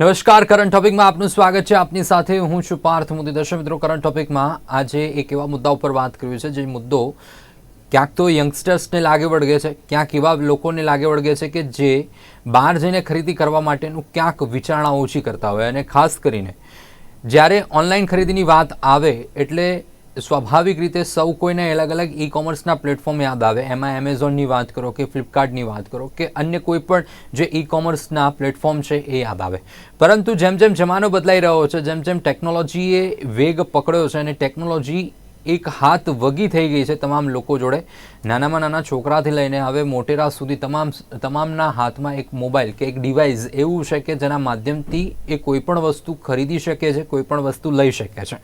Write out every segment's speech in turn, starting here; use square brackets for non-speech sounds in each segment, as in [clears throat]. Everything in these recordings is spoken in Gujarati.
નમસ્કાર કરંટ ટોપિકમાં આપનું સ્વાગત છે. આપની સાથે હું છું પાર્થ મોદી દર્શક મિત્રો. કરંટ ટોપિકમાં આજે એક એવા મુદ્દા ઉપર વાત કરવી છે, જે મુદ્દો ક્યાંક તો યંગસ્ટર્સને લાગે વળગે છે, ક્યાંક એવા લોકોને લાગે વળગે છે કે જે બહાર જઈને ખરીદી કરવા માટેનું ક્યાંક વિચારણા ઓછી કરતા હોય. અને ખાસ કરીને જ્યારે ઓનલાઈન ખરીદીની વાત આવે, એટલે સ્વાભાવિક રીતે સૌ કોઈને અલગ અલગ ઈ કોમર્સના પ્લેટફોર્મ યાદ આવે. એમાં એમેઝોનની વાત કરો કે ફ્લિપકાર્ટની વાત કરો કે અન્ય કોઈ પણ જે ઈ કોમર્સના પ્લેટફોર્મ છે એ યાદ આવે. પરંતુ જેમ જેમ જમાનો બદલાઈ રહ્યો છે, જેમ જેમ ટેકનોલોજીએ વેગ પકડ્યો છે અને ટેકનોલોજી એક હાથ વગી થઈ ગઈ છે તમામ લોકો જોડે. નાનામાં નાના છોકરાથી લઈને હવે મોટેરા સુધી તમામ તમામના હાથમાં એક મોબાઈલ કે એક ડિવાઇસ એવું છે કે જેના માધ્યમથી એ કોઈ પણ વસ્તુ ખરીદી શકે છે, કોઈ પણ વસ્તુ લઈ શકે છે.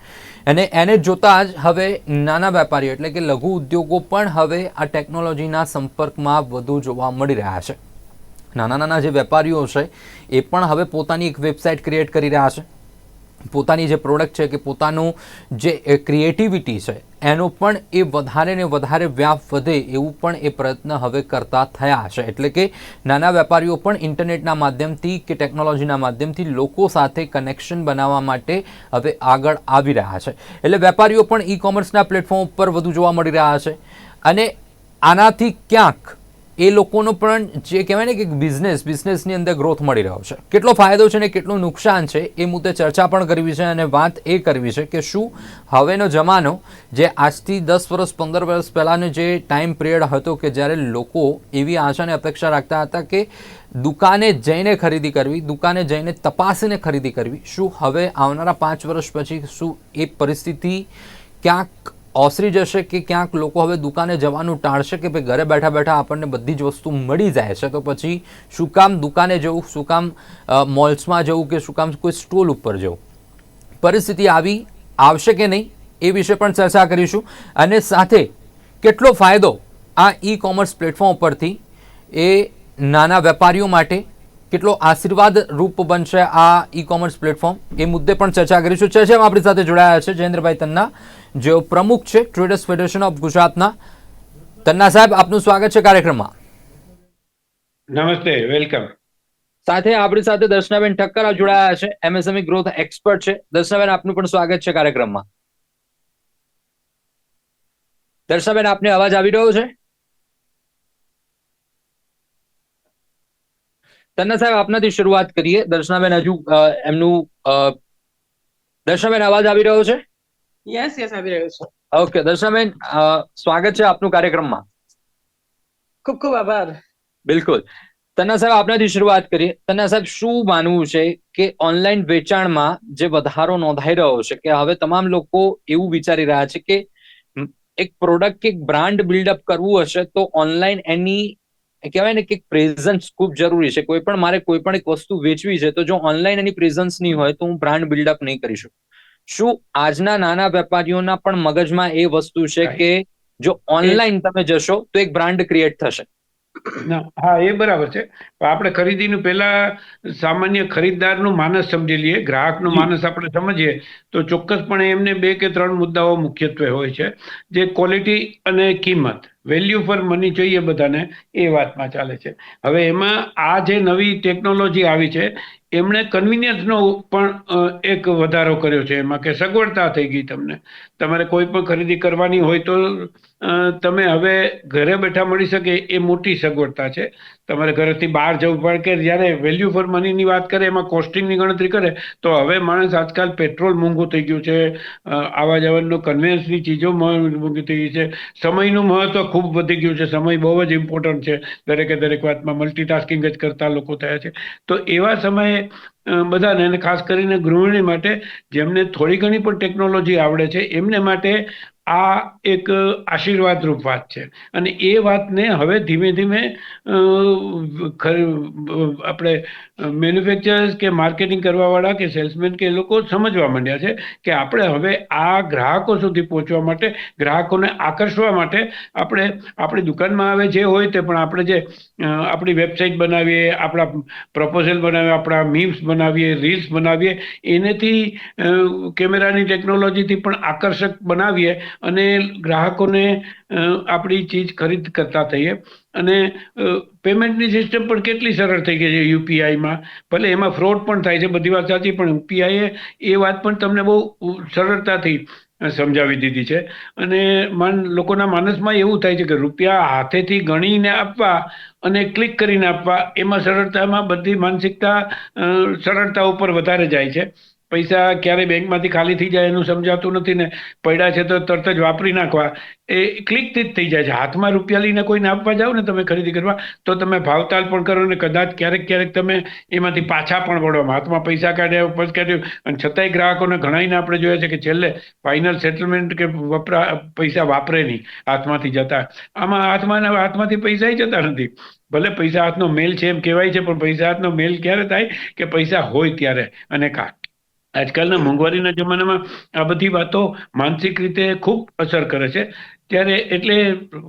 અને એને જોતાં જ હવે નાના વેપારીઓ એટલે કે લઘુ ઉદ્યોગો પણ હવે આ ટેકનોલોજીના સંપર્કમાં વધુ જોવા મળી રહ્યા છે. નાના નાના જે વેપારીઓ છે, એ પણ હવે પોતાની એક વેબસાઇટ ક્રિએટ કરી રહ્યા છે. પોતાની જે પ્રોડક્ટ છે કે પોતાનું જે ક્રિએટિવિટી છે, એનો પણ એ વધારે ને વધારે વ્યાપ વધે એવું પણ એ પ્રયત્ન હવે કરતા થયા છે. એટલે કે નાના વેપારીઓ પણ ઇન્ટરનેટના માધ્યમથી કે ટેકનોલોજીના માધ્યમથી લોકો સાથે કનેક્શન બનાવવા માટે હવે આગળ આવી રહ્યા છે. એટલે વેપારીઓ પણ ઈ કોમર્સના પ્લેટફોર્મ ઉપર વધુ જોવા મળી રહ્યા છે. અને આનાથી ક્યાંક એ લોકોનો પણ જે કહેવાય ને કે બિઝનેસ બિઝનેસની અંદર ગ્રોથ મળી રહ્યો છે. કેટલો ફાયદો છે ને કેટલું નુકસાન છે એ મુદ્દે ચર્ચા પણ કરવી છે અને વાત એ કરવી છે કે શું હવેનો જમાનો, જે આજથી દસ વર્ષ, પંદર વર્ષ પહેલાંનો જે ટાઈમ પિરિયડ હતો કે જ્યારે લોકો એવી આશા અને અપેક્ષા રાખતા હતા કે દુકાને જઈને ખરીદી કરવી, દુકાને જઈને તપાસીને ખરીદી કરવી, શું હવે આવનારા પાંચ વર્ષ પછી શું એ પરિસ્થિતિ ક્યાંક ઓસરી જશે કે ક્યાંક લોકો હવે દુકાને જવાનું ટાળશે કે ભાઈ ઘરે બેઠા બેઠા આપણને બધી જ વસ્તુ મળી જાય છે. તો પછી શું કામ દુકાને જવું, શું કામ મોલ્સમાં જવું કે શું કામ કોઈ સ્ટોલ ઉપર જવું? પરિસ્થિતિ આવી, આવશે કે નહીં એ વિશે પણ ચર્ચા કરીશું. અને સાથે કેટલો ફાયદો આ ઈ કોમર્સ પ્લેટફોર્મ ઉપરથી એ નાના વેપારીઓ માટે કેટલો આશીર્વાદ રૂપ બનશે આ ઈ કોમર્સ પ્લેટફોર્મ એ મુદ્દે પણ ચર્ચા કરીશું. ચર્ચામાં આપણી સાથે જોડાયા છે જયેન્દ્રભાઈ તન્ના જેઓ પ્રમુખ છે ટ્રેડર્સ ફેડરેશન ઓફ ગુજરાતના તન્ના સાહેબ આપનું સ્વાગત છે કાર્યક્રમમાં. નમસ્તે વેલકમ. સાથે આપણી સાથે દર્શનાબેન ઠક્કર જોડાયા છે એમએસએમઈ ગ્રોથ એક્સપર્ટ છે. દર્શનાબેન આપનું પણ સ્વાગત છે કાર્યક્રમમાં. દર્શનાબેન આપને અવાજ આવી રહ્યો છે? તન્ના સાહેબ આપનાથી શરૂઆત કરીએ. દર્શનાબેન હજુ એમનું દર્શનાબેન અવાજ આવી રહ્યો છે? યસ યસ આવી રહ્યો છે. ઓકે દર્શનાબેન સ્વાગત છે આપનું કાર્યક્રમમાં. ખૂબ ખૂબ આભાર. બિલકુલ. તન્ના સાહેબ આપનાથી શરૂઆત કરીએ. તન્ના સાહેબ શું માનવું છે કે ઓનલાઈન વેચાણમાં જે વધારો નોંધાઈ રહ્યો છે કે હવે તમામ લોકો એવું વિચારી રહ્યા છે કે એક પ્રોડક્ટ કે એક બ્રાન્ડ બિલ્ડઅપ કરવું હશે તો ઓનલાઈન એની કહેવાય ને કે પ્રેઝન્સ ખૂબ જરૂરી છે. કોઈ પણ મારે કોઈ પણ એક વસ્તુ વેચવી છે તો જો ઓનલાઈન એની પ્રેઝન્સ નહીં હોય તો હું બ્રાન્ડ બિલ્ડઅપ નહીં કરી શકું. શું આજના નાના વેપારીઓના પણ મગજમાં એ વસ્તુ છે કે જો ઓનલાઈન તમે જશો તો એક બ્રાન્ડ ક્રિએટ થશે. ના, હા એ બરાબર છે. આપણે ખરીદીનું પહેલા સામાન્ય ખરીદદારનું માનસ સમજી લઈએ ગ્રાહકનું. માનસ આપણે સમજીએ તો ચોક્કસપણે એમને બે કે ત્રણ મુદ્દાઓ મુખ્યત્વે હોય છે. જે ક્વોલિટી અને કિંમત વેલ્યુ ફોર મની જોઈએ બધાને એ વાતમાં ચાલે છે. હવે એમાં આ જે નવી ટેકનોલોજી આવી છે એમણે કન્વિનિયન્સનો પણ એક વધારો કર્યો છે એમાં કે સગવડતા થઈ ગઈ તમને. તમારે કોઈ પણ ખરીદી કરવાની હોય તો તમે હવે ઘરે બેઠા મળી શકે એ મોટી સગવડતા છે. તમારે ઘરેથી બહાર જવું પડે કે જ્યારે વેલ્યુ ફોર મનીની વાત કરે, એમાં કોસ્ટિંગની ગણતરી કરે, તો હવે માણસ આજકાલ પેટ્રોલ મોંઘું થઈ ગયું છે. આવા જવાનું કન્વેન્સની ચીજો મોંઘી થઈ ગઈ છે. સમયનું મહત્વ ખૂબ વધી ગયું છે. સમય બહુ જ ઇમ્પોર્ટન્ટ છે. દરેકે દરેક વાતમાં મલ્ટીટાસ્કિંગ જ કરતા લોકો થયા છે. તો એવા સમયે બધાને અને ખાસ કરીને ગૃહિણી માટે જેમને થોડી ઘણી પણ ટેકનોલોજી આવડે છે, એમને માટે આ એક આશીર્વાદ રૂપ વાત છે. અને એ વાતને હવે ધીમે ધીમે આપણે મેન્યુફેક્ચરર્સ કે માર્કેટિંગ કરવાવાળા કે સેલ્સમેન કે એ લોકો સમજવા માંડ્યા છે કે આપણે હવે આ ગ્રાહકો સુધી પહોંચવા માટે, ગ્રાહકોને આકર્ષવા માટે આપણે આપણી દુકાનમાં આવે જે હોય તે પણ આપણે જે આપણી વેબસાઇટ બનાવીએ, આપણા પ્રપોઝલ બનાવીએ, આપણા મીમ્સ બનાવીએ, રીલ્સ બનાવીએ, એનેથી કેમેરાની ટેકનોલોજીથી પણ આકર્ષક બનાવીએ અને ગ્રાહકોને આપણી ચીજ ખરીદ કરતા થઈએ. અને પેમેન્ટની સિસ્ટમ પણ કેટલી સરળ થઈ ગઈ છે યુપીઆઈમાં. ભલે એમાં ફ્રોડ પણ થાય છે, બધી વાત સાચી, પણ યુપીઆઈએ એ વાત પણ તમને બહુ સરળતાથી સમજાવી દીધી છે. અને માન, લોકોના માનસમાં એવું થાય છે કે રૂપિયા હાથેથી ગણીને આપવા અને ક્લિક કરીને આપવા, એમાં સરળતામાં બધી માનસિકતા સરળતા ઉપર વધારે જાય છે. પૈસા ક્યારે બેંકમાંથી ખાલી થઈ જાય એનું સમજાતું નથી ને પડ્યા છે તો તરત જ વાપરી નાખવા. એ ક્લિકથી જ થઈ જાય છે. હાથમાં રૂપિયા લઈને કોઈને આપવા જાઓ ને તમે ખરીદી કરવા, તો તમે ભાવતાલ પણ કરો ને કદાચ ક્યારેક ક્યારેક તમે એમાંથી પાછા પણ પડો હાથમાં પૈસા કાઢ્યા ઉપર કાઢ્યું અને છતાંય ગ્રાહકોને ઘણાઈને આપણે જોયા છે કે છેલ્લે ફાઇનલ સેટલમેન્ટ કે વપરા, પૈસા વાપરે નહીં. હાથમાંથી જતા. આમાં હાથમાં, હાથમાંથી પૈસા જતા નથી. ભલે પૈસા હાથનો મેલ છે એમ કહેવાય છે, પણ પૈસા હાથનો મેલ ક્યારે થાય કે પૈસા હોય ત્યારે. અને કા આજકાલના મોંઘવારીના જમાનામાં આ બધી વાતો માનસિક રીતે ખૂબ અસર કરે છે. ત્યારે એટલે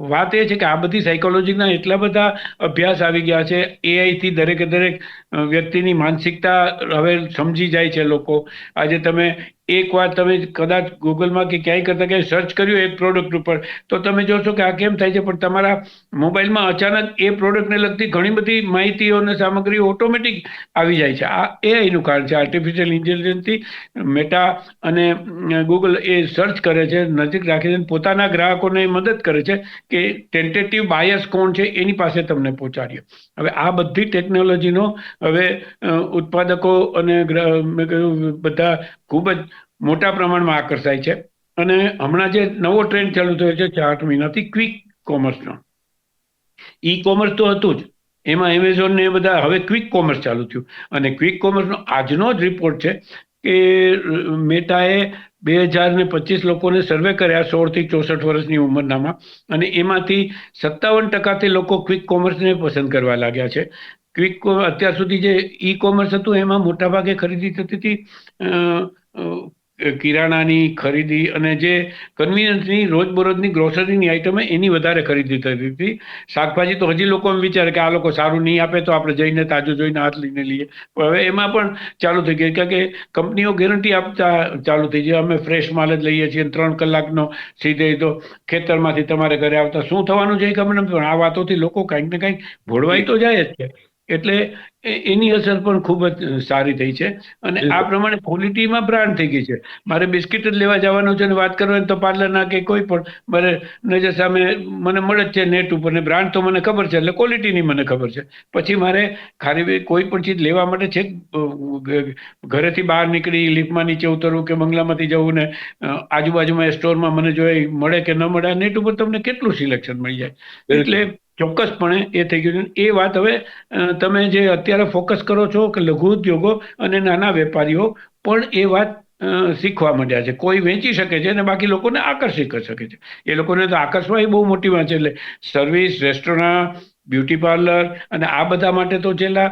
વાત એ છે કે આ બધી સાયકોલોજીના એટલા બધા અભ્યાસ આવી ગયા છે. એઆઈથી દરેકે દરેક વ્યક્તિની માનસિકતા હવે સમજી જાય છે લોકો. આજે તમે એક વાર તમે કદાચ ગૂગલમાં કે ક્યાંય કરતા ક્યાંય સર્ચ કર્યું એક પ્રોડક્ટ ઉપર, તો તમે જોશો કે આ કેમ થાય છે? પણ તમારા મોબાઈલમાં અચાનક એ પ્રોડક્ટને લગતી ઘણી બધી માહિતીઓ અને સામગ્રી ઓટોમેટિક આવી જાય છે. આ એઆઈનું કારણ છે. આર્ટિફિશિયલ ઇન્ટેલિજન્સથી મેટા અને ગૂગલ એ સર્ચ કરે છે, નજીક રાખીને પોતાના ગ્રાહકોને મદદ કરે છે કે ટેન્ટેટિવ બાયસ કોણ છે એની પાસે તમને પહોંચાડ્યો. હવે આ બધી ટેકનોલોજીનો હવે ઉત્પાદકો અને મેં કહ્યું, બધા ખૂબ જ મોટા પ્રમાણમાં આકર્ષાય છે. અને હમણાં જે નવો ટ્રેન્ડ ચાલુ થયો છે ચાર મહિનાથી ક્વિક કોમર્સનો ઈ કોમર્સ તો હતું જ. એમાં એમેઝોન ને બધા, હવે ક્વિક કોમર્સ ચાલુ થયું. અને ક્વિક કોમર્સનો આજનો જ રિપોર્ટ છે કે મેટાએ બે હજાર ને પચીસ લોકોને સર્વે કર્યા સોળથી ચોસઠ વર્ષની ઉંમરનામાં. અને એમાંથી સત્તાવન ટકાથી લોકો ક્વિક કોમર્સને પસંદ કરવા લાગ્યા છે. ક્વિક અત્યાર સુધી જે ઈ કોમર્સ હતું, એમાં મોટાભાગે ખરીદી થતી હતી કિરાણાની ખરીદી અને જે કન્વીનિયન્સની રોજબરોજની ગ્રોસરીની આઇટમ એની વધારે ખરીદી થતી હતી. શાકભાજી તો હજી લોકો એમ વિચારે કે આ લોકો સારું નહીં આપે તો આપણે જઈને તાજું જોઈને હાથ લઈને લઈએ. પણ હવે એમાં પણ ચાલુ થઈ ગઈ કારણ કે કંપનીઓ ગેરંટી આપતા ચાલુ થઈ છે અમે ફ્રેશ માલ જ લઈએ છીએ ત્રણ કલાકનો સીધે તો ખેતરમાંથી તમારે ઘરે આવતા. શું થવાનું છે ખબર નથી, પણ આ વાતોથી લોકો કંઈક ને કંઈક ભોળવાઈ તો જાય જ છે. એટલે એની અસર પણ ખૂબ જ સારી થઈ છે. અને આ પ્રમાણે ક્વોલિટીમાં બ્રાન્ડ થઈ ગઈ છે. મારે બિસ્કિટ જ લેવા જવાનું છે ને વાત કરવાની તો પાર્લરના કે કોઈ પણ મારે નજર સામે મને મળે જ છે નેટ ઉપર ને બ્રાન્ડ તો મને ખબર છે એટલે ક્વોલિટીની મને ખબર છે. પછી મારે ખાલી કોઈ પણ ચીજ લેવા માટે છે ઘરેથી બહાર નીકળી લિફ્ટમાં નીચે ઉતરવું કે બંગલામાંથી જવું ને આજુબાજુમાં સ્ટોરમાં મને જો મળે કે ન મળે નેટ ઉપર તમને કેટલું સિલેક્શન મળી જાય. એટલે ચોક્કસપણે એ થઈ ગયું છે. એ વાત હવે તમે જે અત્યારે ફોકસ કરો છો કે લઘુ ઉદ્યોગો અને નાના વેપારીઓ, પણ એ વાત શીખવા માંડ્યા છે. કોઈ વેચી શકે છે અને બાકી લોકોને આકર્ષિત કરી શકે છે. એ લોકોને તો આકર્ષવા એ બહુ મોટી વાત છે. એટલે સર્વિસ રેસ્ટોરન્ટ બ્યુટી પાર્લર અને આ બધા માટે તો છેલ્લા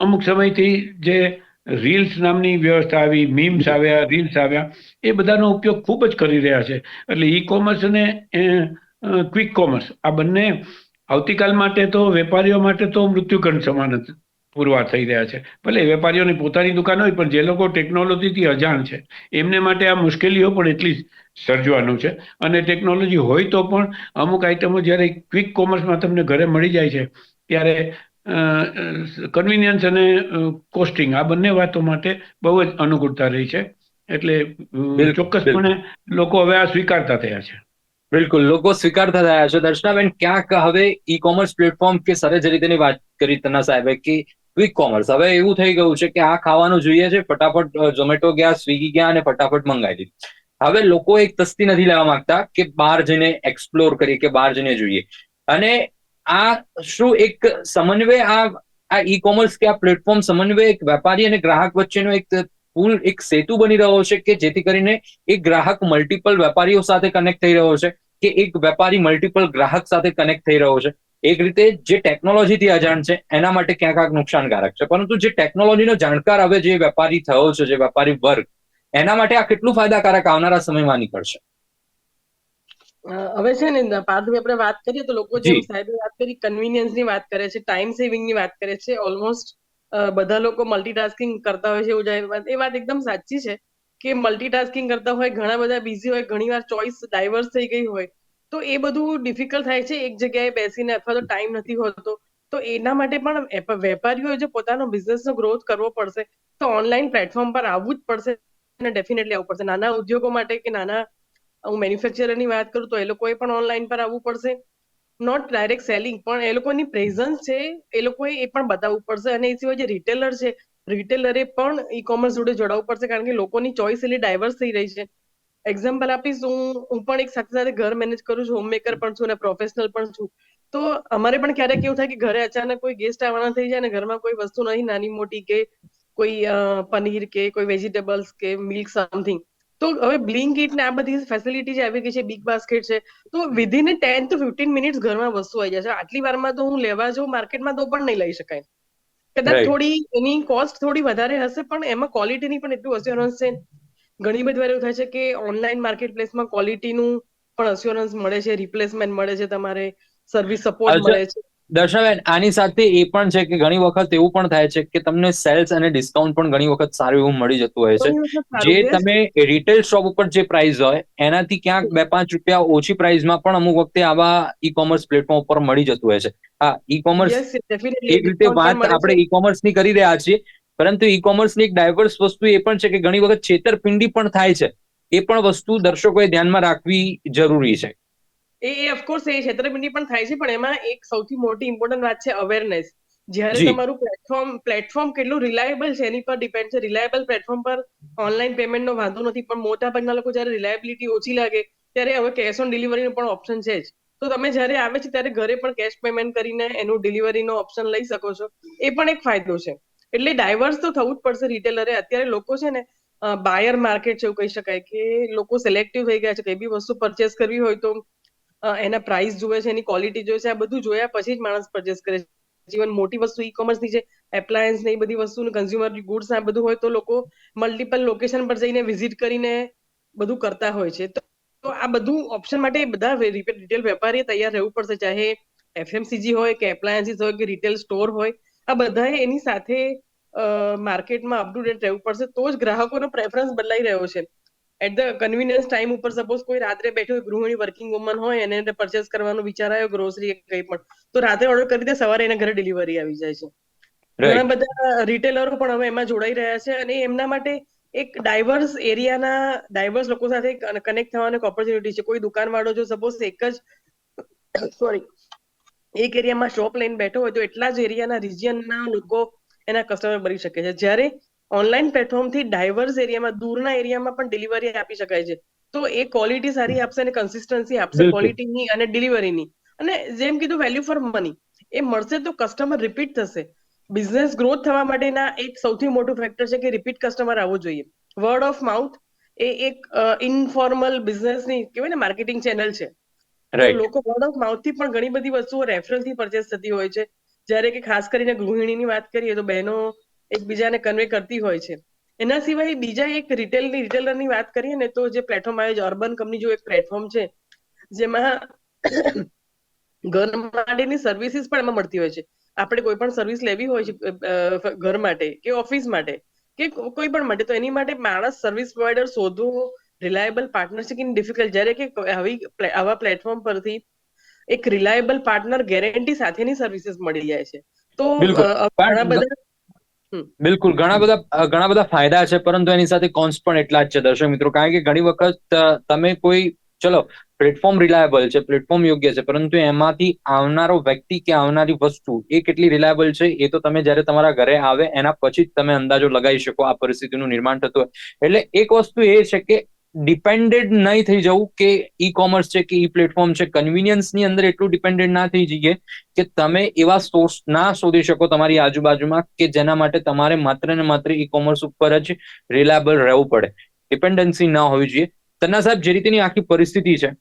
અમુક સમયથી જે રીલ્સ નામની વ્યવસ્થા આવી મીમ્સ આવ્યા રીલ્સ આવ્યા, એ બધાનો ઉપયોગ ખૂબ જ કરી રહ્યા છે. એટલે ઈ કોમર્સ અને ક્વિક કોમર્સ આ બંને આવતીકાલ માટે તો વેપારીઓ માટે તો મૃત્યુકંડ સમાન પુરવાર થઈ રહ્યા છે. ભલે વેપારીઓની પોતાની દુકાન હોય પણ જે લોકો ટેકનોલોજીથી અજાણ છે એમને માટે આ મુશ્કેલીઓ પણ એટલી જ સર્જવાનું છે. અને ટેકનોલોજી હોય તો પણ અમુક આઇટમો જ્યારે ક્વિક કોમર્સમાં તમને ઘરે મળી જાય છે ત્યારે કન્વિનિયન્સ અને કોસ્ટિંગ આ બંને વાતો માટે બહુ જ અનુકૂળતા રહી છે. એટલે ચોક્કસપણે લોકો હવે આ સ્વીકારતા થયા છે. બિલકુલ. લોકો સ્વીકારતા થયા છે. દર્શનાબેન, ક્યાંક હવે ઈ કોમર્સ પ્લેટફોર્મ કે સરે જે રીતેની વાત કરી તના સાહેબે કે ક્વિક કોમર્સ હવે એવું થઈ ગયું છે કે આ ખાવાનું જોઈએ છે, ફટાફટ ઝોમેટો ગયા, સ્વિગી ગયા અને ફટાફટ મંગાવી દીધું. હવે લોકો એક તસ્તી નથી લેવા માંગતા કે બહાર જઈને એક્સપ્લોર કરીએ કે બહાર જઈને જોઈએ. અને આ શું એક સમન્વય, આ આ ઈ કોમર્સ કે આ પ્લેટફોર્મ સમન્વય એક વેપારી અને ગ્રાહક વચ્ચેનો એક પુલ, એક સેતુ બની રહ્યો છે કે જેથી કરીને એક ગ્રાહક મલ્ટિપલ વેપારીઓ સાથે કનેક્ટ થઈ રહ્યો છે. કે એક વેપારી મલ્ટિપલ ગ્રાહક સાથે કનેક્ટ થઈ રહ્યો છે. એક રીતે જે ટેકનોલોજીથી અજાણ છે એના માટે ક્યાંક ક્યાંક નુકસાનકારક છે. પરંતુ જે ટેકનોલોજીનો જાણકાર હવે જે વેપારી થયો છે જે વેપારી વર્ગ એના માટે આ કેટલું ફાયદાકારક આવનારા સમયમાં નીકળશે? હવે છે ને પાર્થભાઈ આપણે વાત કરીએ તો લોકો જેમ સાહેબે વાત કરી કન્વીનિયન્સની વાત કરે છે ટાઈમ સેવિંગની વાત કરે છે ઓલમોસ્ટ બધા લોકો મલ્ટીટાસ્કિંગ કરતા હોય છે એવું જાય એ વાત એકદમ સાચી છે. કે મલ્ટીટાસ્કિંગ કરતા હોય, ઘણા બધા બિઝી હોય, ઘણી વાર ચોઇસ ડાયવર્સ થઈ ગઈ હોય, તો એ બધું ડિફિકલ્ટ થાય છે. એક જગ્યાએ બેસીને અથવા તો ટાઈમ નથી હોતો. તો એના માટે પણ વેપારીઓ જો પોતાનો બિઝનેસનો ગ્રોથ કરવો પડશે, તો ઓનલાઈન પ્લેટફોર્મ પર આવવું જ પડશે અને ડેફિનેટલી આવવું પડશે. નાના ઉદ્યોગો માટે કે નાના, હું મેન્યુફેક્ચરની વાત કરું તો એ લોકોએ પણ ઓનલાઈન પર આવવું પડશે. નોટ ડાયરેક્ટ સેલિંગ પણ એ લોકોની પ્રેઝન્સ છે, એ લોકોએ એ પણ બતાવવું પડશે. અને એ સિવાય જે રિટેલર છે રિટેલરે પણ ઈ કોમર્સ જોડે જોડાવવું પડશે કારણ કે લોકોની ચોઇસ એટલી ડાયવર્સ થઈ રહી છે. એક્ઝામ્પલ આપીશ, હું હું પણ એક સાથે સાથે ઘર મેનેજ કરું છું હોમમેકર પણ છું અને પ્રોફેશનલ પણ છું. તો અમારે પણ ક્યારેક એવું થાય કે ઘરે અચાનક કોઈ ગેસ્ટ આવવાના થઈ જાય અને ઘરમાં કોઈ વસ્તુ નહીં, નાની મોટી કે કોઈ પનીર કે કોઈ વેજીટેબલ્સ કે મિલ્ક સમથિંગ તો હવે બ્લિંકિટ ને આ બધી ફેસિલિટી જે આવી ગઈ છે બિગ બાસ્કેટ છે. તો within ten to fifteen minutes ઘરમાં વસ્તુ આવી જાય છે. આટલી વારમાં તો હું લેવા જાઉં માર્કેટમાં તો પણ નહીં લઈ શકાય. કદાચ થોડી એની કોસ્ટ થોડી વધારે હશે પણ એમાં ક્વોલિટીની પણ એટલું અસ્યોરન્સ છે. ઘણી બધી વાર એવું થાય છે કે ઓનલાઈન માર્કેટ પ્લેસમાં ક્વોલિટીનું પણ અસ્યોરન્સ મળે છે રિપ્લેસમેન્ટ મળે છે તમારે સર્વિસ સપોર્ટ મળે છે. દર્શનાબેન આની સાથે એ પણ છે કે ઘણી વખત એવું પણ થાય છે કે તમને સેલ્સ અને ડિસ્કાઉન્ટ પણ ઘણી વખત સારું એવું મળી જતું હોય છે. જે તમે રિટેલ શોપ ઉપર જે પ્રાઇસ હોય એનાથી ક્યાંક બે પાંચ રૂપિયા ઓછી પ્રાઇસમાં પણ અમુક વખતે આવા ઈ કોમર્સ પ્લેટફોર્મ ઉપર મળી જતું હોય છે. હા ઈ કોમર્સ એક રીતે વાત આપણે. ઈ કોમર્સની કરી રહ્યા છીએ પરંતુ ઈ કોમર્સની એક ડાયવર્સ વસ્તુ એ પણ છે કે ઘણી વખત છેતરપિંડી પણ થાય છે. એ પણ વસ્તુ દર્શકોએ ધ્યાનમાં રાખવી જરૂરી છે. એ એ ઓફકોર્સ એ છેતરપિંડી પણ થાય છે પણ એમાં એક સૌથી મોટી ઇમ્પોર્ટન્ટ વાત છે અવેરનેસ જ્યારે તમારું પ્લેટફોર્મ પ્લેટફોર્મ કેટલું રિલાયેબલ છે એની પર ડિપેન્ડ છે. રિલાયેબલ પ્લેટફોર્મ પર ઓનલાઈન પેમેન્ટનો વાંધો નથી પણ મોટા ભાગના લોકો જ્યારે રિલાયબિલિટી ઓછી લાગે ત્યારે હવે કેશ ઓન ડિલિવરીનો પણ ઓપ્શન છે જ. તો તમે જ્યારે આવે છે ત્યારે ઘરે પણ કેશ પેમેન્ટ કરીને એનું ડિલિવરીનો ઓપ્શન લઈ શકો છો. એ પણ એક ફાયદો છે. એટલે ડાયવર્સ તો થવું જ પડશે રિટેલરે અત્યારે લોકો છે ને બાયર માર્કેટ છે એવું કહી શકાય કે લોકો સિલેક્ટિવ થઈ ગયા છે કઈ બી વસ્તુ પરચેસ કરવી હોય તો એના પ્રાઇસ જોવે છે, એની ક્વોલિટી જોવે છે, આ બધું જોયા પછી જ માણસ પરચેસ કરે છે. જીવન મોટી વસ્તુ ઈ કોમર્સની છે એપ્લાયન્સ ને એ બધી વસ્તુ કન્ઝ્યુમર ગુડ્સ આ બધું હોય તો લોકો મલ્ટિપલ લોકેશન પર જઈને વિઝિટ કરીને બધું કરતા હોય છે. તો તો આ બધું ઓપ્શન માટે બધા રિટેલ વેપારીએ તૈયાર રહેવું પડશે. ચાહે એફએમસીજી હોય કે એપ્લાયન્સીસ હોય કે રિટેલ સ્ટોર હોય, આ બધાએ એની સાથે માર્કેટમાં અપ ટુ ડેટ રહેવું પડશે. તો જ ગ્રાહકોનો પ્રેફરન્સ બદલાઈ રહ્યો છે. એટ ધ કન્વીનિયન્સ ટાઈમ ઉપર સપોઝ કોઈ રાત્રે બેઠો હોય ગૃહિણી વર્કિંગ વુમન હોય અને એને પરચેસ કરવાનો વિચાર આવ્યો ગ્રોસરી કંઈ પણ તો રાત્રે ઓર્ડર કરી દે સવારે એના ઘરે ડિલિવરી આવી જાય છે. ઘણા બધા રિટેલરો પણ હવે એમાં જોડાઈ રહ્યા છે અને એમના માટે એક ડાયવર્સ એરિયાના ડાયવર્સ લોકો સાથે કનેક્ટ થવાનો એક ઓપોર્ચ્યુનિટી છે. કોઈ દુકાનવાળો જો સપોઝ એક જ સોરી એક એરિયામાં શોપ લઈને બેઠો હોય તો એટલા જ એરિયાના રિજિયનના લોકો એના કસ્ટમર બની શકે છે. જ્યારે ઓનલાઈન પ્લેટફોર્મથી ડાયવર્સ એરિયામાં દૂરના એરિયામાં પણ ડિલિવરી આપી શકાય છે. તો એ ક્વોલિટી સારી આપશે અને કન્સિસ્ટન્સી આપશે. ક્વોલિટીની અને ડિલિવરીની. અને જેમ કીધું વેલ્યુ ફોર મની એ મળશે તો કસ્ટમર રિપીટ થશે. બિઝનેસ ગ્રોથ થવા માટેના એક સૌથી મોટું ફેક્ટર છે કે રિપીટ કસ્ટમર આવવો જોઈએ. વર્ડ ઓફ માઉથ એ એક ઇન્ફોર્મલ બિઝનેસની કહેવાય ને માર્કેટિંગ ચેનલ છે. લોકો વર્ડ ઓફ માઉથથી પણ ઘણી બધી વસ્તુઓ રેફરલથી પરચેસ થતી હોય છે. જ્યારે કે ખાસ કરીને ગૃહિણીની વાત કરીએ તો બહેનો એકબીજાને કન્વે કરતી હોય છે. એના સિવાય બીજા એક રિટેલની રિટેલરની વાત કરીએ ને તો જે પ્લેટફોર્મ આવે છે અર્બન કંપની જો એક પ્લેટફોર્મ છે જેમાં ઘર માટેની સર્વિસીસ પણ એમાં મળતી હોય છે. આપણે કોઈ પણ સર્વિસ લેવી હોય છે ઘર માટે કે ઓફિસ માટે કે કોઈ પણ માટે તો એની માટે માણસ સર્વિસ પ્રોવાઈડર શોધવું રિલાયબલ પાર્ટનરશિપ ઇન ડિફિકલ્ટ જ્યારે કે આવી આવા પ્લેટફોર્મ પરથી એક રિલાયેબલ પાર્ટનર ગેરંટી સાથેની સર્વિસીસ મળી જાય છે. તો ઘણા બધા બિલકુલ, ઘણા બધા ઘણા બધા ફાયદા છે, પરંતુ એની સાથે કોન્સ પણ એટલા જ છે, દર્શક મિત્રો. કારણ કે ઘણી વખત તમે કોઈ, ચલો પ્લેટફોર્મ રિલાયબલ છે પ્લેટફોર્મ યોગ્ય છે, પરંતુ એમાંથી આવનારો વ્યક્તિ કે આવનારી વસ્તુ એ કેટલી રિલાયબલ છે, એ તો તમે જ્યારે તમારા ઘરે આવે, એના પછી જ તમે અંદાજો લગાવી શકો, આ પરિસ્થિતિનું નિર્માણ થતું હોય. એટલે એક વસ્તુ એ છે કે ડિપેન્ડેડ નહીં થઈ જવું કે ઈ કોમર્સ છે કે ઈ પ્લેટફોર્મ છે કન્વિનિયન્સની અંદર એટલું ડિપેન્ડેડ ના થઈ જઈએ કે તમે એવા સોર્સ ના શોધી શકો તમારી આજુબાજુમાં કે જેના માટે તમારે માત્ર ને માત્ર ઈ કોમર્સ ઉપર જ રિલાયબલ રહેવું પડે. ડિપેન્ડન્સી ના હોવી જોઈએ. તન્ના સાહેબ, જે રીતની આખી પરિસ્થિતિ છે,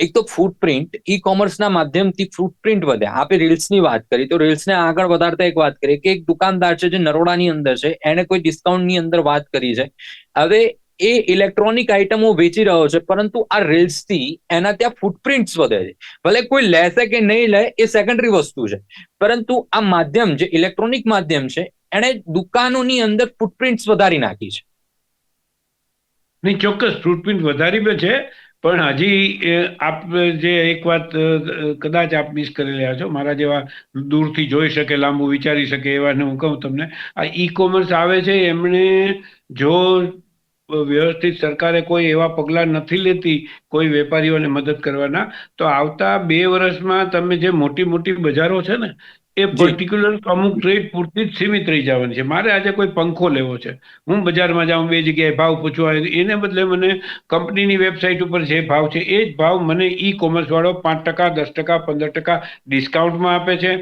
એક તો ફૂટપ્રિન્ટ ઈ કોમર્સના માધ્યમથી ફૂટપ્રિન્ટ વધ્યા આપે રીલ્સની વાત કરી, તો રીલ્સને આગળ વધારતા એક વાત કરીએ કે એક દુકાનદાર છે જે નરોડાની અંદર છે, એને કોઈ ડિસ્કાઉન્ટની અંદર વાત કરી છે. હવે એ ઇલેક્ટ્રોનિક આઇટમો વેચી રહ્યો છે, પરંતુ આ રીલ્સથી એના ત્યાં ફૂટપ્રિન્ટ્સ વધે છે. ભલે કોઈ લેશે કે નહીં લે, એ સેકન્ડરી વસ્તુ છે. પરંતુ આ માધ્યમ જે ઇલેક્ટ્રોનિક માધ્યમ છે, એણે દુકાનોની અંદર ફૂટપ્રિન્ટ્સ વધારી નાખી છે. નહીં, ચોક્કસ ફૂટપ્રિન્ટ વધારી છે, પણ હજી આપ જે એક વાત કદાચ આપ મિસ કરી રહ્યા છો, મારા જેવા દૂરથી જોઈ શકે, લાંબુ વિચારી શકે એવાને હું કહું તમને. આ ઈ કોમર્સ આવે છે, એમણે જો વ્યવસ્થિત સરકારે કોઈ એવા પગલાં નથી લેતી કોઈ વેપારીઓને મદદ કરવાના તો આવતા બે વર્ષમાં તમે જે મોટી મોટી બજારો છે ને એ પર્ટિક્યુલર અમુક ટ્રેડ પૂરતી જ સીમિત રહી જવાની છે. મારે આજે કોઈ પંખો લેવો છે. હું બજારમાં જાઉં બે જગ્યાએ ભાવ પૂછવા એને બદલે મને કંપનીની વેબસાઇટ ઉપર જે ભાવ છે એ જ ભાવ મને ઈ કોમર્સ વાળો પાંચ ટકા દસ ટકા પંદર ટકા ડિસ્કાઉન્ટમાં આપે છે.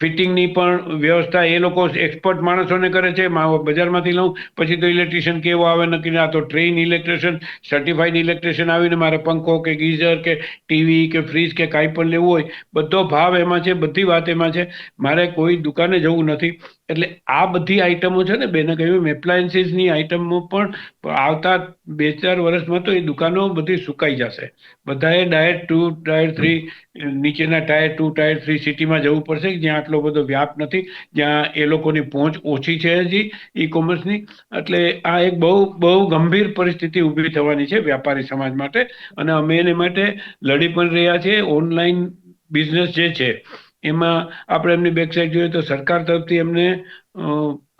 ફિટિંગની પણ વ્યવસ્થા એ લોકો એક્સપર્ટ માણસોને કરે છે બજારમાંથી લઉં, પછી તો ઇલેક્ટ્રિશિયન કેવો આવે નક્કી આ તો ટ્રેન ઇલેક્ટ્રિશિયન સર્ટિફાઈડ ઇલેક્ટ્રિશિયન આવીને મારે પંખો કે ગીઝર કે ટીવી કે ફ્રીજ કે કાંઈ પણ લેવું હોય, બધો ભાવ એમાં છે, બધી વાત એમાં છે. મારે કોઈ દુકાને જવું નથી. એટલે આ બધી આઈટમો છે ને, બેને કહ્યું એપ્લાયન્સીસની આઈટમો પણ આવતા બે ચાર વર્ષમાં તો એ દુકાનો બધી સુકાઈ જશે. બધાએ ટાયર ટુ, ટાયર થ્રી, નીચેના ટાયર ટુ, ટાયર થ્રી સિટીમાં જવું પડશે, જ્યાં આટલો બધો વ્યાપ નથી, જ્યાં એ લોકોની પહોંચ ઓછી છે હજી ઈ કોમર્સની એટલે આ એક બહુ બહુ ગંભીર પરિસ્થિતિ ઊભી થવાની છે વ્યાપારી સમાજ માટે. અને અમે એને માટે લડી પણ રહ્યા છીએ. ઓનલાઈન બિઝનેસ જે છે એમાં આપણે એમની વેબસાઇટ જોઈએ તો સરકાર તરફથી એમને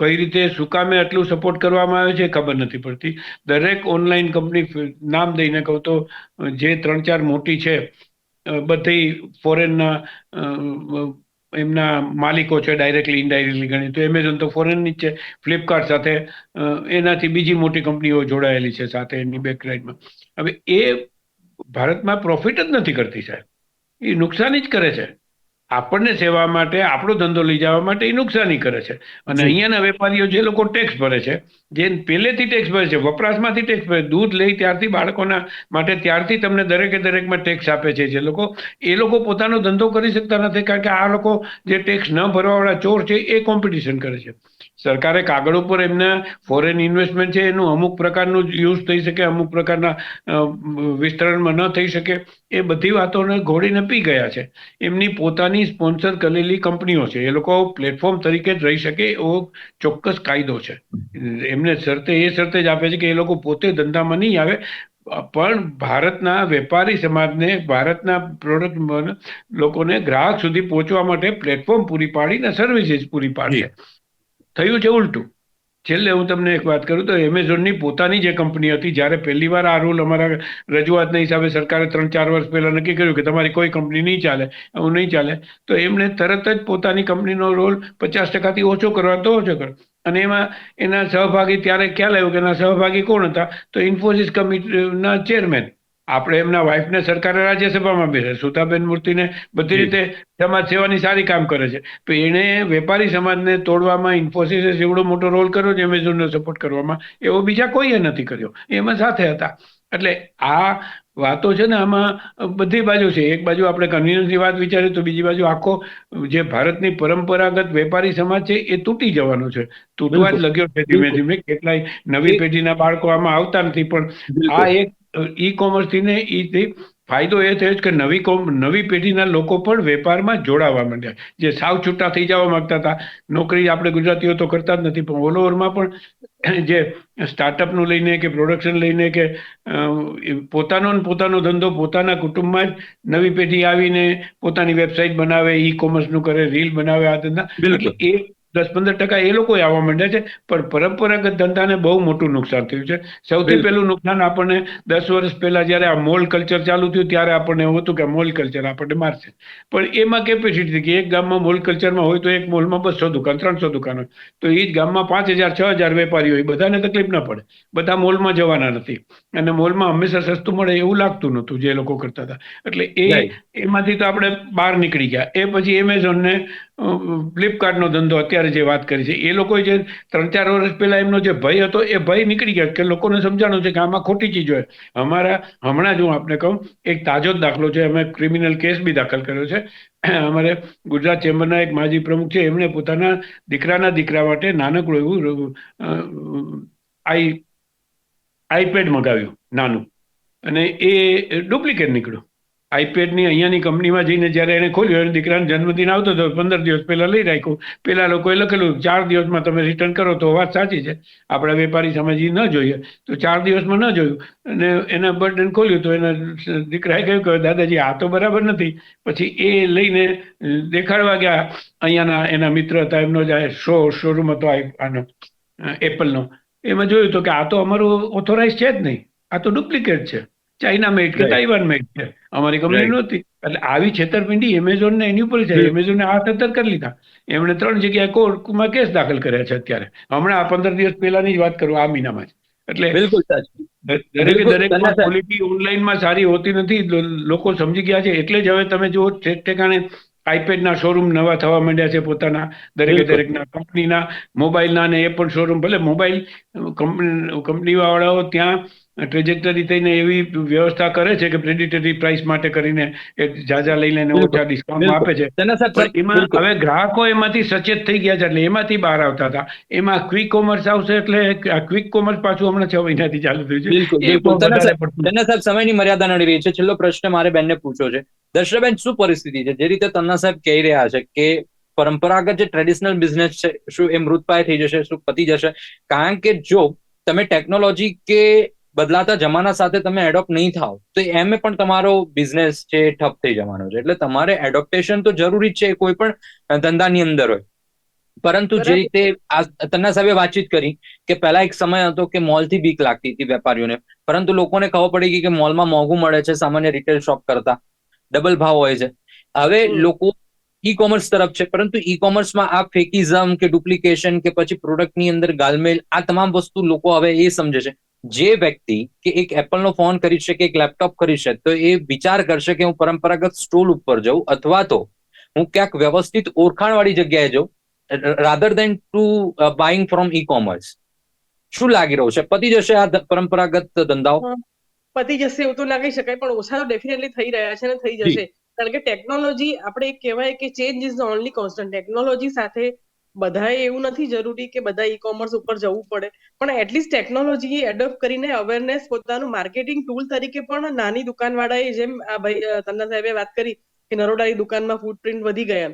કઈ રીતે સુકામે કામે આટલું સપોર્ટ કરવામાં આવે છે ખબર નથી પડતી. દરેક ઓનલાઈન કંપની નામ દઈને કહું તો, જે ત્રણ ચાર મોટી છે બધી ફોરેનના એમના માલિકો છે ડાયરેક્ટલી ઇનડાયરેક્ટલી ગણી. તો એમેઝોન તો ફોરેનની જ છે ફ્લિપકાર્ટ સાથે એનાથી બીજી મોટી કંપનીઓ જોડાયેલી છે સાથે એની બેકરાઇડમાં હવે એ ભારતમાં પ્રોફિટ જ નથી કરતી સાહેબ. એ નુકસાની જ કરે છે. આપણને સેવા માટે આપણો ધંધો લઈ જવા માટે એ નુકસાની કરે છે. અને અહીંયાના વેપારીઓ જે લોકો ટેક્સ ભરે છે જે પહેલેથી ટેક્સ ભરે છે વપરાશમાંથી ટેક્સ ભરે દૂધ લઈ ત્યારથી બાળકોના માટે ત્યારથી તમને દરેકે દરેકમાં ટેક્સ આપે છે. જે લોકો એ લોકો પોતાનો ધંધો કરી શકતા નથી કારણ કે આ લોકો જે ટેક્સ ન ભરવાવાળા ચોર છે એ કોમ્પિટિશન કરે છે. સરકારે કાગળ ઉપર એમના ફોરેન ઇન્વેસ્ટમેન્ટ છે, એનું અમુક પ્રકારનું યુઝ થઈ શકે, અમુક પ્રકારના વિસ્તરણમાં ન થઈ શકે, એ બધી વાતોને ઘોડીને પી ગયા છે. એમની પોતાની સ્પોન્સર કરેલી કંપનીઓ છે. એ લોકો પ્લેટફોર્મ તરીકે જ રહી શકે એવો ચોક્કસ કાયદો છે. એમને શરતે, એ શરતે જ આપે છે કે એ લોકો પોતે ધંધામાં નહીં આવે, પણ ભારતના વેપારી સમાજને, ભારતના પ્રોડક્ટ લોકોને ગ્રાહક સુધી પહોંચવા માટે પ્લેટફોર્મ પૂરી પાડીને સર્વિસીસ પૂરી પાડે. થયું છે ઉલટું. છેલ્લે હું તમને એક વાત કરું તો એમેઝોનની પોતાની જે કંપની હતી, જ્યારે પહેલી વાર આ રૂલ અમારા રજૂઆતના હિસાબે સરકારે ત્રણ ચાર વર્ષ પહેલાં નક્કી કર્યું કે તમારી કોઈ કંપની નહીં ચાલે, એવું નહીં ચાલે, તો એમણે તરત જ પોતાની કંપનીનો રોલ પચાસ ટકાથી ઓછો કરવા તો ઓછો કર્યો. અને એમાં એના સહભાગી ત્યારે ખ્યાલ આવ્યો કે એના સહભાગી કોણ હતા? તો ઇન્ફોસિસ કમિટીના ચેરમેન આપણે એમના વાઇફને સરકારે રાજ્યસભામાં બેસે સુતાબેન મૂર્તિને બધી. રીતે સમાજ સેવાની સારી કામ કરે છે. તો એણે વેપારી સમાજને તોડવામાં ઇન્ફોસિસે એવડો મોટો રોલ કર્યો છે એમેઝોનનો સપોર્ટ કરવામાં એવો બીજા કોઈએ નથી કર્યો. એમાં સાથે હતા. એટલે આ વાતો છે ને આમાં બધી બાજુ છે. એક બાજુ આપણે કન્વીનન્સની વાત વિચારીએ તો બીજી બાજુ આખો જે ભારતની પરંપરાગત વેપારી સમાજ છે એ તૂટી જવાનો છે. તૂટવા જ લગ્યો છે ધીમે ધીમે. કેટલાય નવી પેઢીના બાળકો આમાં આવતા નથી. પણ આ એક ઈ કોમર્સથી ને ઈ ફાયદો એ થયો કે નવી કોમ નવી પેઢીના લોકો પણ વેપારમાં જોડાવા માંડ્યા. જે સાવ છૂટા થઈ જવા માંગતા હતા. નોકરી આપણે ગુજરાતીઓ તો કરતા જ નથી પણ ઓલ ઓવરમાં પણ [clears throat] જે સ્ટાર્ટઅપનું લઈને કે પ્રોડક્શન લઈને કે પોતાનો ને પોતાનો ધંધો પોતાના કુટુંબમાં જ નવી પેઢી આવીને પોતાની વેબસાઇટ બનાવે ઈ કોમર્સનું કરે રીલ બનાવે આ ધંધા. એ દસ પંદર ટકા એ લોકો આવવા માંડ્યા છે પણ પરંપરાગત ધંધાને બહુ મોટું નુકસાન થયું છે. સૌથી પહેલું નુકસાન આપણને દસ વર્ષ પહેલા જ્યારે આ મોલ કલ્ચર ચાલુ થયું ત્યારે આપણને એવું હતું કે મોલ કલ્ચર આપણને મારશે. પણ એમાં કેપેસિટી કે એક ગામમાં મોલ કલ્ચરમાં હોય તો એક મોલમાં બસો દુકાન ત્રણસો દુકાન હોય તો એ જ ગામમાં પાંચ હજાર છ હજાર વેપારીઓ હોય બધાને તકલીફ ન પડે. બધા મોલમાં જવાના નથી. અને મોલમાં હંમેશા સસ્તું મળે એવું લાગતું નહોતું જે લોકો કરતા હતા. એટલે એ. એમાંથી તો આપણે બહાર નીકળી ગયા. એ પછી એમેઝોનને ફ્લિપકાર્ટનો ધંધો અત્યારે જે વાત કરી છે, એ લોકો જે ત્રણ ચાર વર્ષ પહેલા એમનો જે ભય હતો, એ ભય નીકળી ગયો કે લોકોને સમજાણું છે કે આમાં ખોટી ચીજ હોય અમારા, હમણાં જ હું આપને કહું, એક તાજો જ દાખલો છે, અમે ક્રિમિનલ કેસ બી દાખલ કર્યો છે. અમારે ગુજરાત ચેમ્બરના એક માજી પ્રમુખ છે, એમણે પોતાના દીકરાના દીકરા માટે નાનકડું એવું આઈ, આઈપેડ મગાવ્યું, નાનું. અને એ ડુપ્લિકેટ નીકળ્યું. આઈપેડની અહીંયાની કંપનીમાં જઈને જ્યારે એને ખોલ્યું, એને દીકરાનો જન્મદિન આવતો હતો, પંદર દિવસ પહેલાં લઈ રાખ્યું. પેલા લોકોએ લખેલું, ચાર દિવસમાં તમે રિટર્ન કરો તો વાત સાચી છે. આપણા વેપારી સમજી ન જોઈએ તો ચાર દિવસમાં ન જોયું. અને એના બટન ખોલ્યું તો એના દીકરાએ કહ્યું કે, દાદાજી, આ તો બરાબર નથી. પછી એ લઈને દેખાડવા ગયા. અહીંયાના એના મિત્ર હતા, એમનો જ શો શોરૂમ હતો આનો એપલનો એમાં જોયું તો કે આ તો અમારું ઓથોરાઇઝ છે જ નહીં. આ તો ડુપ્લિકેટ છે. ચાઇના મેડ કે તાઇવાન મેડ છે. અમારી કંપની નહોતી. એટલે આવી છેતરપિંડી એમેઝોન ને એની ઉપર છે. એમેઝોન આ સત્તર કરી લીધા. એમણે ત્રણ જગ્યાએ કોર્ટમાં કેસ દાખલ કર્યા છે અત્યારે. હમણાં આ પંદર દિવસ પહેલાની જ વાત કરું આ મહિનામાં જ. એટલે બિલકુલ દરેકે દરેક. ક્વોલિટી ઓનલાઈનમાં સારી હોતી નથી. લોકો સમજી ગયા છે. એટલે જ હવે તમે જુઓ ઠેક ઠેકાણે આઈપેડના શોરૂમ નવા થવા માંડ્યા છે પોતાના. દરેકે. દરેકના કંપનીના મોબાઈલના ને એ પણ શોરૂમ ભલે મોબાઈલ કંપની કંપનીવાળાઓ ત્યાં ટ્રેજેક્ટરી થઈને એવી વ્યવસ્થા કરે છે કે પ્રેડિટરી પ્રાઇસ માટે કરીને એ જાજા લઈ લઈને ઓછા ડિસ્કાઉન્ટ આપે છે. એમાં હવે ગ્રાહકો એમાંથી સચેત થઈ ગયા છે એટલે એમાંથી બહાર આવતા હતા. એમાં ક્વિક કોમર્સ આવશે એટલે આ ક્વિક કોમર્સ પાછું હમણાં છ મહિનાથી ચાલુ થયું છે. સાહેબ સમયની મર્યાદા નડી રહી છે. છેલ્લો પ્રશ્ન મારે બેનને પૂછો છે. દર્શનાબેન શું પરિસ્થિતિ છે? જે રીતે તન્ના સાહેબ કહી રહ્યા છે કે પરંપરાગત જે ટ્રેડિશનલ બિઝનેસ છે શું એ મૃતપાય થઈ જશે શું પતી જશે? કારણ કે જો તમે ટેકનોલોજી કે બદલાતા જમાના સાથે તમે એડોપ્ટ નહીં થાવ તો એમ પણ તમારો બિઝનેસ છે ઠપ થઈ જવાનો છે. એટલે તમારે એડોપ્ટેશન તો જરૂરી જ છે કોઈ પણ ધંધાની અંદર હોય. પરંતુ જે રીતે તન્ના સાહેબે વાતચીત કરી કે પહેલા એક સમય હતો કે મોલથી બીક લાગતી હતી વેપારીઓને. પરંતુ લોકોને ખબર પડી ગઈ કે મોલમાં મોંઘું મળે છે સામાન્ય રિટેલ શોપ કરતા. ડબલ ભાવ હોય છે. હવે લોકો ઈ કોમર્સ તરફ છે પરંતુ ઈ કોમર્સમાં આ ફેકિઝમ કે ડુપ્લિકેશન કે પછી પ્રોડક્ટની અંદર ગાલમેલ આ તમામ વસ્તુ લોકો હવે એ સમજે છે. જે વ્યક્તિ કે એક એપલનો ફોન ખરીદશે કે એક લેપટોપ ખરીદશે તો એ વિચાર કરશે કે હું પરંપરાગત સ્ટોલ ઉપર જઉં અથવા તો હું ક્યાંક વ્યવસ્થિત ઓળખાણવાળી જગ્યાએ જાઉં rather than to buying from e commerce શું લાગી રહ્યું છે? પતી જશે આ પરંપરાગત ધંધાઓ? પતી જશે એવું તો લાગી શકાય પણ ઓછા તો ડેફિનેટલી થઈ રહ્યા છે ને થઈ જશે. કારણ કે ટેકનોલોજી આપણે કહેવાય કે change is only constant technology સાથે બધાએ એવું નથી જરૂરી કે બધા ઈ કોમર્સ ઉપર જવું પડે. પણ એટલીસ્ટ ટેકનોલોજી એડોપ્ટ કરીને અવેરનેસ પોતાનું માર્કેટિંગ ટૂલ તરીકે પણ નાની દુકાનવાળાએ જેમ આ ભાઈ તન્ના સાહેબે વાત કરી કે નરોડાની દુકાનમાં ફૂટપ્રિન્ટ વધી ગયા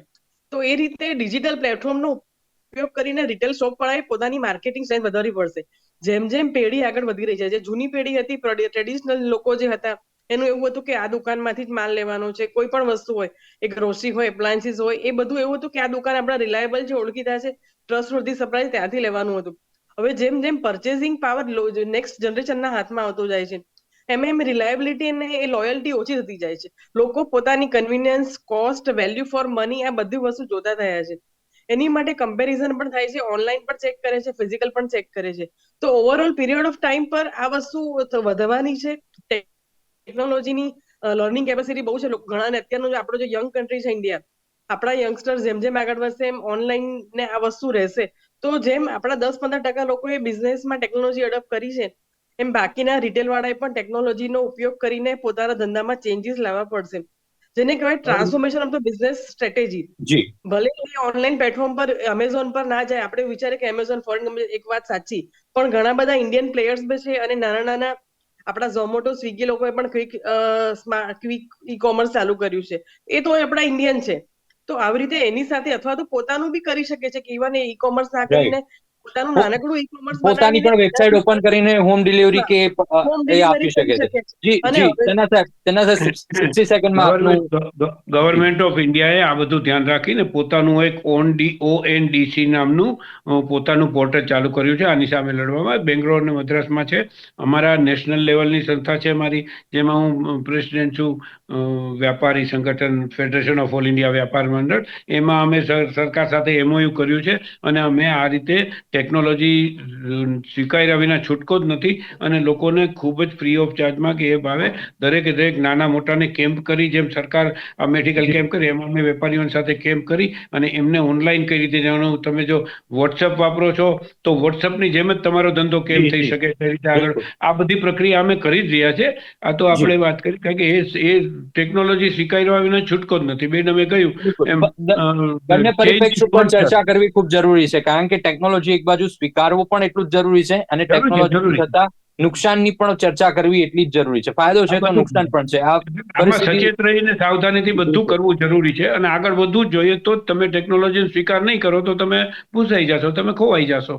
તો એ રીતે ડિજિટલ પ્લેટફોર્મનો ઉપયોગ કરીને રિટેલ શોપ વાળાએ પોતાની માર્કેટિંગ સ્ટ્રેન્થ વધારવી પડશે. જેમ જેમ પેઢી આગળ વધી રહી છે, જે જૂની પેઢી હતી ટ્રેડિશનલ લોકો જે હતા એનું એવું હતું કે આ દુકાનમાંથી જ માલ લેવાનો છે, કોઈ પણ વસ્તુ હોય એ ગ્રોસરી હોય એપ્લાયન્સીસ હોય, એ બધું એવું હતું કે આ દુકાન આપણા રિલાયબલ છે, ઓળખીતા છે ટ્રસ્ટવર્ધી સપ્લાય ત્યાંથી લેવાનું હતું. હવે જેમ જેમ પરચેસિંગ પાવર નેક્સ્ટ જનરેશનના હાથમાં આવતો જાય છે, એમ એમ રિલાયબિલિટી અને એ લોયલ્ટી ઓછી થતી જાય છે. લોકો પોતાની convenience cost value for money આ બધી વસ્તુ જોતા થયા છે. એની માટે કમ્પેરિઝન પણ થાય છે ઓનલાઈન પણ ચેક કરે છે ફિઝિકલ પણ ચેક કરે છે. તો ઓવરઓલ પીરિયડ ઓફ ટાઈમ પર આ વસ્તુ વધવાની છે ટેકનોલોજીની લર્નિંગ કેપેસિટી બહુ છે. ઘણા ઘણાને અત્યારનો જે આપણો જે યંગ કન્ટ્રી છે ઇન્ડિયા આપણા યંગસ્ટર જેમ જેમ આગળ વધશે એમ ઓનલાઈન ને આ વસ્તુ રહેશે. તો જેમ આપણા દસ પંદર ટકા લોકોએ બિઝનેસમાં ટેકનોલોજી એડોપ્ટ કરી છે એમ બાકીના રિટેલ વાળાએ પણ ટેકનોલોજીનો ઉપયોગ કરીને પોતાના ધંધામાં ચેન્જીસ લાવવા પડશે. જેને કહેવાય transformation of the business strategy ભલે એ ઓનલાઈન પ્લેટફોર્મ પર એમેઝોન પર ના જાય આપણે વિચારે કે એમેઝોન ફોરેન એક વાત સાચી. પણ ઘણા બધા ઇન્ડિયન પ્લેયર્સ બી છે અને નાના નાના આપણા ઝોમેટો સ્વિગી લોકોએ પણ ક્વિક ક્વિક ઈ કોમર્સ ચાલુ કર્યું છે એ તો આપણા ઇન્ડિયન છે તો આવી રીતે એની સાથે અથવા તો પોતાનું બી કરી શકે છે કે ઇવન એ ઈ કોમર્સ ના. કરીને પોતાનું નાનકડું ઈ કોમર્સ પોતાની પણ વેબસાઇટ ઓપન કરીને હોમ ડિલિવરી કે એ આપી શકે છે. જી જી તેના સાહેબ તેના સાહેબ સિક્સટી સેકન્ડમાં આપનું ગવર્મેન્ટ ઓફ ઇન્ડિયાએ આ બધું ધ્યાન રાખીને પોતાનું એક on D O N D C નામનું પોતાનું પોર્ટલ ચાલુ કર્યું છે. આની સામે લડવામાં. બેંગ્લોર અને મદ્રાસમાં છે. અમારા નેશનલ લેવલની સંસ્થા છે મારી જેમાં હું પ્રેસિડેન્ટ છું વ્યાપારી સંગઠન ફેડરેશન ઓફ ઓલ ઇન્ડિયા વ્યાપાર મંડળ. એમાં અમે સરકાર સાથે એમઓયુ કર્યું છે. અને અમે આ રીતે ટેકનોલોજી સ્વીકાર્યા વિના છૂટકો જ નથી અને લોકોને ખૂબ જ ફ્રી ઓફ ચાર્જમાં કે એ ભાવે દરેકે દરેક નાના મોટાને કેમ્પ કરી જેમ સરકાર આ મેડિકલ કેમ્પ કરી એમાં અમે વેપારીઓ સાથે કેમ્પ કરી અને એમને ઓનલાઈન કઈ રીતે જાણવું તમે જો વોટ્સઅપ વાપરો છો તો વોટ્સઅપની જેમ જ તમારો ધંધો કેમ થઈ શકે તે રીતે આગળ આ બધી પ્રક્રિયા અમે કરી જ રહ્યા છે. આ તો આપણે વાત કરી કારણ કે એ એ ટેકનોલોજી સ્વીકારવા વિના છૂટકો જ નથી. બેન અમે કહ્યું એમ બંને પરિપ્રેક્ષ ઉપર ચર્ચા કરવી ખૂબ જરૂરી છે કારણ કે ટેકનોલોજી એક બાજુ સ્વીકારવો પણ એટલું જ જરૂરી છે અને ટેકનોલોજી થતા નુકસાનની પણ ચર્ચા કરવી એટલી જ જરૂરી છે. ફાયદો છે તો નુકસાન પણ છે. આ સચેત રહીને સાવધાનીથી બધું કરવું જરૂરી છે અને આગળ વધવું જોઈએ તો તમે ટેકનોલોજીનો સ્વીકાર નહીં કરો તો તમે ભૂસાઈ જશો તમે ખોવાઈ જશો.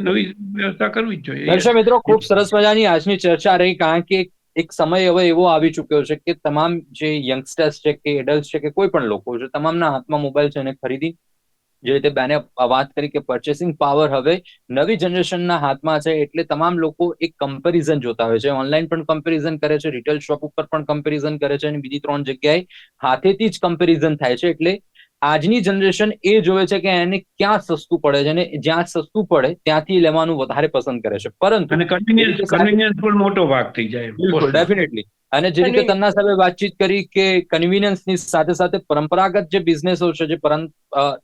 નવી વ્યવસ્થા કરવી જ જોઈએ દર્શક મિત્રો ખૂબ સરસ મજાની આજની ચર્ચા રહી કારણ કે એક સમય હવે એવો આવી ચુક્યો છે કે તમામ જે યંગસ્ટર્સ છે કે એડલ્ટ છે કે કોઈ પણ લોકો છે તમામના હાથમાં મોબાઈલ છે અને ખરીદી જે રીતે બેને વાત કરી કે પરચેસિંગ પાવર હવે નવી જનરેશનના હાથમાં છે એટલે તમામ લોકો એક કમ્પેરિઝન જોતા હોય છે. ઓનલાઈન પણ કમ્પેરિઝન કરે છે રિટેલ શોપ ઉપર પણ કમ્પેરિઝન કરે છે અને બીજી ત્રણ જગ્યાએ હાથેથી જ કમ્પેરિઝન થાય છે એટલે આજની જનરેશન એ જોવે છે કે એને ક્યાં સસ્તું પડે છે અને જ્યાં સસ્તું પડે ત્યાંથી લેવાનું વધારે પસંદ કરે છે. પરંતુ પણ મોટો ભાગ થઈ જાય બિલકુલ ડેફિનેટલી અને જે રીતે તન્ના સાહેબે વાતચીત કરી કે કન્વીનિયન્સની સાથે સાથે પરંપરાગત જે બિઝનેસો છે જે પરં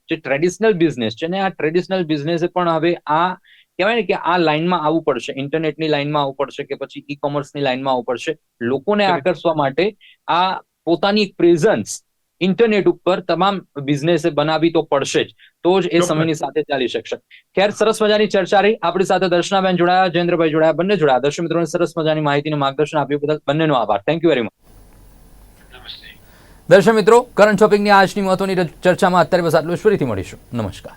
જે ટ્રેડિશનલ બિઝનેસ છે ને આ ટ્રેડિશનલ બિઝનેસે પણ હવે આ કહેવાય ને કે આ લાઈનમાં આવવું પડશે. ઇન્ટરનેટની લાઈનમાં આવવું પડશે કે પછી ઈ કોમર્સની લાઈનમાં આવવું પડશે. લોકોને આકર્ષવા માટે આ પોતાની એક પ્રેઝન્સ ઇન્ટરનેટ ઉપર તમામ બિઝનેસ બનાવી તો પડશે જ. તો જ એ સમયની સાથે ચાલી શકશે. ખેર સરસ મજાની ચર્ચા રહી. આપણી સાથે દર્શનાબેન જોડાયા જયેન્દ્રભાઈ જોડાયા બંને જોડાયા. દર્શક મિત્રોને સરસ મજાની માહિતીનું માર્ગદર્શન આપ્યું બદલ બંનેનો આભાર. થેન્ક યુ વેરી મચ નમસ્તે. દર્શક મિત્રો કરંટ શોપિંગની આજની મહત્વની ચર્ચામાં અત્યારે બસ આટલું જ. ફરીથી મળીશું. નમસ્કાર.